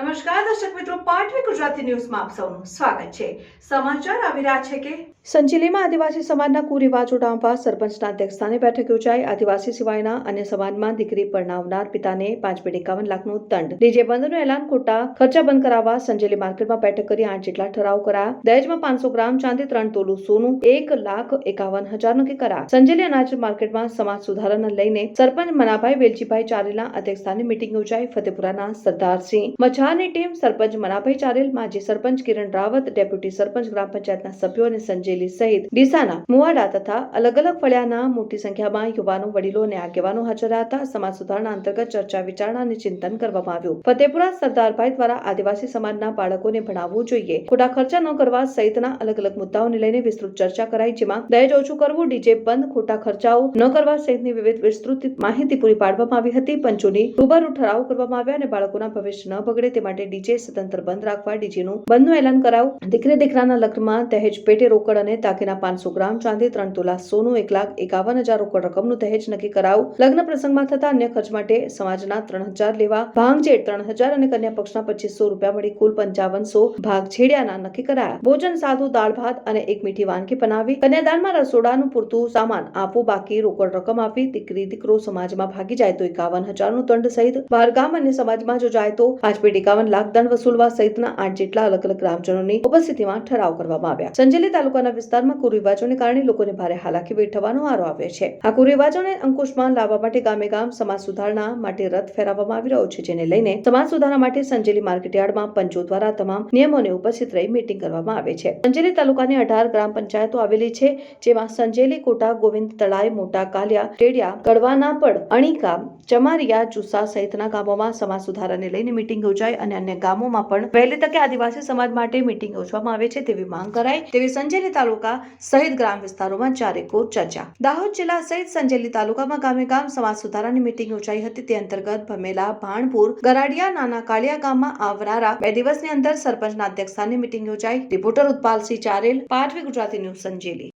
નમસ્કાર, દર્શક મિત્રો, પાટવી ગુજરાતી ન્યૂઝમાં આપ સૌનું સ્વાગત છે. સમાચાર આવી રહ્યા છે કે સંજીલીમાં આદિવાસી સમાજના કુરિવાજો ડામવા સરપંચના અધ્યક્ષસ્થાને બેઠક યોજાઈ. આદિવાસી સિવાયના અન્ય સમાજમાં દીકરી પરણાવનાર પિતાને પાંચ પોઈન્ટ એકાવન લાખનું દંડ. ડીજે બંધનું એલાન ખોટા ખર્ચા બંધ કરાવવા સંજેલી માર્કેટમાં બેઠક કરી આઠ જેટલા ઠરાવ કરાયા. દહેજમાં પાંચસો ગ્રામ ચાંદી, ત્રણ તોલું સોનું, એક લાખ એકાવન હજાર નક્કી કરાયા. સંજેલી અનાજ માર્કેટમાં સમાજ સુધારાને લઈને સરપંચ મનાભાઈ વેલજીભાઈ ચારેલા અધ્યક્ષસ્થાને મિટિંગ યોજાઈ. ફતેપુરાના સરદારસિંહ મચ્છાની ટીમ સરપંચ મનાભાઈ ચારેલ, માજી સરપંચ કિરણ રાવત, ડેપ્યુટી સરપંચ ગ્રામ પંચાયતના સભ્યો અને સંજેલી સહિત ડીસાના મુવાડા તથા અલગ અલગ ફળિયાના મોટી સંખ્યામાં યુવાનો, વડીલો અને આગેવાનો હાજર હતા. સમાજ સુધારણા અંતર્ગત ચર્ચા, વિચારણા અને ચિંતન કરવામાં આવ્યું. ફતેપુરા સરદારભાઈ દ્વારા આદિવાસી સમાજના બાળકોને ભણાવવું જોઈએ. ખોટા ખર્ચા ન કરવા સહિતના અલગ અલગ મુદ્દાઓને લઈને વિસ્તૃત ચર્ચા કરાઈ, જેમાં દહેજ ઓછું કરવું, ડીજે બંધ, ખોટા ખર્ચાઓ ન કરવા સહિતની વિવિધ વિસ્તૃત માહિતી પૂરી પાડવામાં આવી હતી. પંચોની રૂબરૂ ઠરાવ કરવામાં આવ્યા અને બાળકોના ભવિષ્ય ન બગડે તે માટે ડીજે સ્વતંત્ર બંધ રાખવા ડીજેનું બંધનું એલાન કરાયું. દીકરે દીકરાના લગ્નમાં દહેજ પેટે રોકડ અને તાકીના પાંચસો ગ્રામ ચાંદી, ત્રણ તોલા સોનું, એક લાખ એકાવન હજાર રોકડ રકમનું દહેજ નક્કી કરાવું લગ્ન પ્રસંગમાં થતા અન્ય ખર્ચ માટે સમાજના ત્રણ હજાર લેવા ભાંગજેડ ત્રણ હજાર અને કન્યા પક્ષના પચીસો રૂપિયા મળી કુલ પંચાવનસો ભાગ છેડ્યાના નક્કી કરાયા. ભોજન, સાદું દાળ, ભાત અને એક મીઠી વાનગી બનાવી. કન્યાદાનમાં રસોડાનું પૂરતું સામાન આપવું બાકી રોકડ રકમ આપી દીકરી, દીકરો સમાજમાં ભાગી જાય તો એકાવન હજારનું દંડ સહિત બહારગામ અને સમાજમાં જો જાય તો આજ પોઈન્ટ એકાવન લાખ દંડ વસૂલવા સહિતના આઠ જેટલા અલગ અલગ ગ્રામજનોની ઉપસ્થિતિમાં ઠરાવ કરવામાં આવ્યા. સંજેલી તાલુકાના વિસ્તારમાં કુરિવાજોને કારણે લોકોને ભારે હાલાકી વેઠવાનો આરો આવ્યો છે. આ કુરિવાજોને અંકુશમાં લાવવા માટે ગામે ગામ સમાજ સુધારણા માટે રથ ફેરવવામાં આવી રહ્યો છે, જેને લઈને સમાજ સુધારણા માટે સંજેલી માર્કેટયાર્ડમાં પંચો દ્વારા તમામ નિયમોને ઉપસ્થિત રહી મીટિંગ કરવામાં આવે છે. સંજેલી તાલુકાની અઢાર ગ્રામ પંચાયતો આવેલી છે, જેમાં સંજેલી કોટા, ગોવિંદ તળાઈ, મોટા કાલિયા ટેડિયા કડવાના પડ, અણીકા, ચમારિયા ચુસા સહિતના ગામોમાં સમાજ સુધારાને લઈને મીટિંગ યોજાઈ અને અન્ય ગામોમાં પણ વહેલી તકે આદિવાસી સમાજ માટે મીટિંગ યોજવામાં આવે છે તેવી માંગ કરાઈ. તેવી સંજેલી તાલુકા સહિત ગ્રામ વિસ્તારોમાં ચારેકો ચર્ચા. દાહોદ જિલ્લા સહિત સંજેલી તાલુકામાં ગામે ગામ સમાજ સુધારાની મિટિંગ યોજાઈ હતી. તે અંતર્ગત ભમેલા, ભાણપુર, ગરાડિયા, નાના કાળિયા ગામમાં આવનારા બે દિવસની અંદર સરપંચના અધ્યક્ષસ્થાને મિટિંગ યોજાઈ. રિપોર્ટર ઉત્પાલસિંહ ચારેલ, પાઠવી ગુજરાતી ન્યૂઝ સંજેલી.